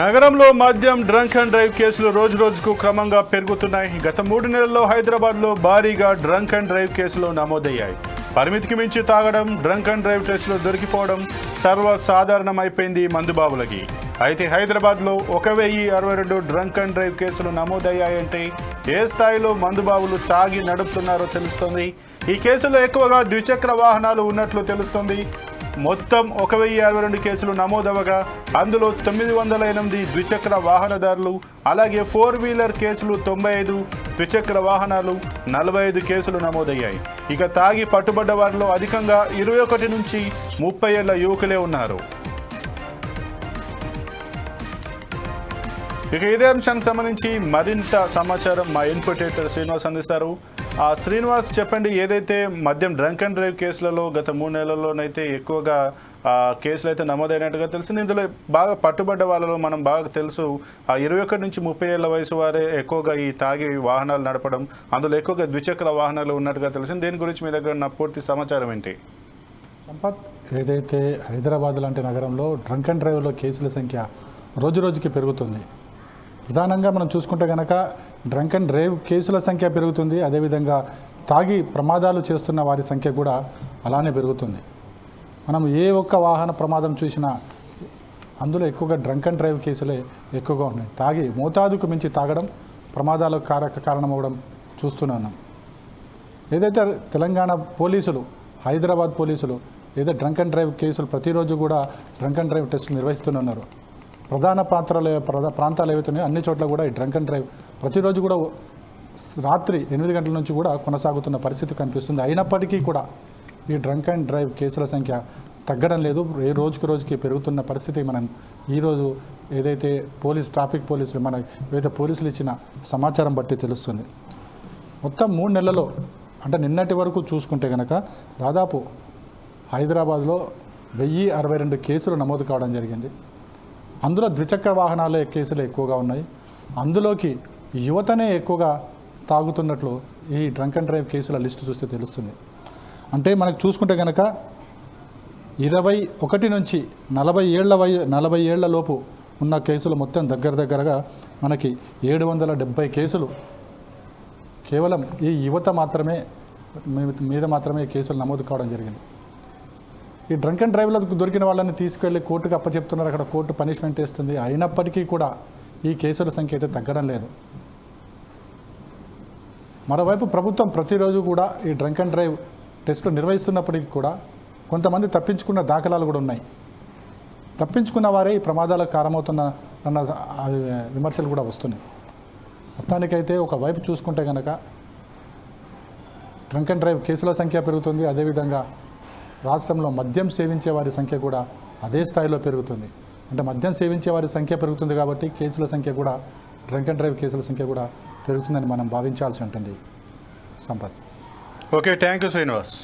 నగరంలో మద్యం drunk and drive కేసులు రోజు రోజుకు క్రమంగా పెరుగుతున్నాయి. గత మూడు నెలల్లో హైదరాబాద్లో భారీగా డ్రంక్ అండ్ డ్రైవ్ కేసులు నమోదయ్యాయి. పరిమితికి మించి తాగడం డ్రంక్ అండ్ డ్రైవ్ టెస్టులు దొరికిపోవడం సర్వసాధారణమైపోయింది మందుబాబులకి. అయితే హైదరాబాద్లో ఒక వెయ్యి అరవై రెండు డ్రంక్ అండ్ డ్రైవ్ కేసులు నమోదయ్యాయంటే ఏ స్థాయిలో మందుబాబులు తాగి నడుపుతున్నారో తెలుస్తోంది. ఈ కేసులో ఎక్కువగా ద్విచక్ర వాహనాలు ఉన్నట్లు తెలుస్తోంది. మొత్తం ఒక వెయ్యి అరవై రెండు కేసులు నమోదవగా అందులో తొమ్మిది వందల ఎనిమిది ద్విచక్ర వాహనదారులు అలాగే ఫోర్ వీలర్ కేసులు తొంభై ఐదు ద్విచక్ర వాహనాలు నలభై ఐదు కేసులు నమోదయ్యాయి. ఇక తాగి పట్టుబడ్డ వారిలో అధికంగా ఇరవై ఒకటి నుంచి ముప్పై ఏళ్ళ యువకులే ఉన్నారు. ఇక ఇదే అంశానికి సంబంధించి మరింత సమాచారం మా ఇన్పుట్ ఎడిటర్ శ్రీనివాస్ అందిస్తారు. శ్రీనివాస్ చెప్పండి ఏదైతే మద్యం డ్రంక్ అండ్ డ్రైవ్ కేసులలో గత మూడు నెలల్లోనైతే ఎక్కువగా కేసులు అయితే నమోదైనట్టుగా తెలిసింది ఇందులో బాగా పట్టుబడ్డ వాళ్ళలో మనం బాగా తెలుసు ఆ ఇరవై ఒకటి నుంచి ముప్పై ఏళ్ళ వయసు వారే ఎక్కువగా ఈ తాగి వాహనాలు నడపడం అందులో ఎక్కువగా ద్విచక్ర వాహనాలు ఉన్నట్టుగా తెలిసింది దీని గురించి మీ దగ్గర ఉన్న పూర్తి సమాచారం ఏంటి? సంపత్ ఏదైతే హైదరాబాద్ లాంటి నగరంలో డ్రంక్ అండ్ డ్రైవ్లో కేసుల సంఖ్య రోజు రోజుకి పెరుగుతుంది. ప్రధానంగా మనం చూసుకుంటే కనుక డ్రంక్ అండ్ డ్రైవ్ కేసుల సంఖ్య పెరుగుతుంది. అదేవిధంగా తాగి ప్రమాదాలు చేస్తున్న వారి సంఖ్య కూడా అలానే పెరుగుతుంది. మనం ఏ ఒక్క వాహన ప్రమాదం చూసినా అందులో ఎక్కువగా డ్రంక్ అండ్ డ్రైవ్ కేసులే ఎక్కువగా ఉన్నాయి. తాగి మోతాదుకు మించి తాగడం ప్రమాదాలకు కారక కారణమవడం చూస్తూనే ఉన్నాం. ఏదైతే తెలంగాణ పోలీసులు హైదరాబాద్ పోలీసులు ఏదో డ్రంక్ అండ్ డ్రైవ్ కేసులు ప్రతిరోజు కూడా డ్రంక్ అండ్ డ్రైవ్ టెస్టులు నిర్వహిస్తున్నారు ప్రధాన పాత్రలు ప్రధా ప్రాంతాలు ఏవైతున్నాయో అన్ని చోట్ల కూడా ఈ డ్రంక్ అండ్ డ్రైవ్ ప్రతిరోజు కూడా రాత్రి ఎనిమిది గంటల నుంచి కూడా కొనసాగుతున్న పరిస్థితి కనిపిస్తుంది. అయినప్పటికీ కూడా ఈ డ్రంక్ అండ్ డ్రైవ్ కేసుల సంఖ్య తగ్గడం లేదు. ఏ రోజుకి రోజుకి పెరుగుతున్న పరిస్థితి మనం ఈరోజు ఏదైతే పోలీస్ ట్రాఫిక్ పోలీసులు మన ఏదైతే పోలీసులు ఇచ్చిన సమాచారం బట్టి తెలుస్తుంది. మొత్తం మూడు నెలల్లో అంటే నిన్నటి వరకు చూసుకుంటే కనుక దాదాపు హైదరాబాద్లో వెయ్యి అరవై రెండు కేసులు నమోదు కావడం జరిగింది. అందులో ద్విచక్ర వాహనాలే కేసులు ఎక్కువగా ఉన్నాయి. అందులోకి యువతనే ఎక్కువగా తాగుతున్నట్లు ఈ డ్రంక్ అండ్ డ్రైవ్ కేసుల లిస్టు చూస్తే తెలుస్తుంది. అంటే మనకు చూసుకుంటే కనుక ఇరవై ఒకటి నుంచి నలభై ఏళ్ళ వయ నలభై ఏళ్ళ లోపు ఉన్న కేసులు మొత్తం దగ్గర దగ్గరగా మనకి ఏడు వందల డెబ్బై కేసులు. కేవలం ఈ యువత మాత్రమే మీ- మీద మాత్రమే కేసులు నమోదు కావడం జరిగింది. ఈ డ్రంక్ అండ్ డ్రైవ్లో దొరికిన వాళ్ళని తీసుకెళ్ళి కోర్టుకు అప్పచెప్తున్నారు. అక్కడ కోర్టు పనిష్మెంట్ ఇస్తుంది అయినప్పటికీ కూడా ఈ కేసుల సంఖ్య అయితే తగ్గడం లేదు. మరోవైపు ప్రభుత్వం ప్రతిరోజు కూడా ఈ డ్రంక్ అండ్ డ్రైవ్ టెస్టులు నిర్వహిస్తున్నప్పటికీ కూడా కొంతమంది తప్పించుకున్న దాఖలాలు కూడా ఉన్నాయి. తప్పించుకున్న వారే ఈ ప్రమాదాలకు కారణమవుతున్న అన్న విమర్శలు కూడా వస్తున్నాయి. మొత్తానికైతే ఒక వైపు చూసుకుంటే కనుక డ్రంక్ అండ్ డ్రైవ్ కేసుల సంఖ్య పెరుగుతుంది. అదేవిధంగా రాష్ట్రంలో మద్యం సేవించే వారి సంఖ్య కూడా అదే స్థాయిలో పెరుగుతుంది. అంటే మద్యం సేవించే వారి సంఖ్య పెరుగుతుంది కాబట్టి కేసుల సంఖ్య కూడా డ్రంక్ అండ్ డ్రైవ్ కేసుల సంఖ్య కూడా పెరుగుతుందని మనం భావించాల్సి ఉంటుంది. Sampath. Okay thank you Srinivas.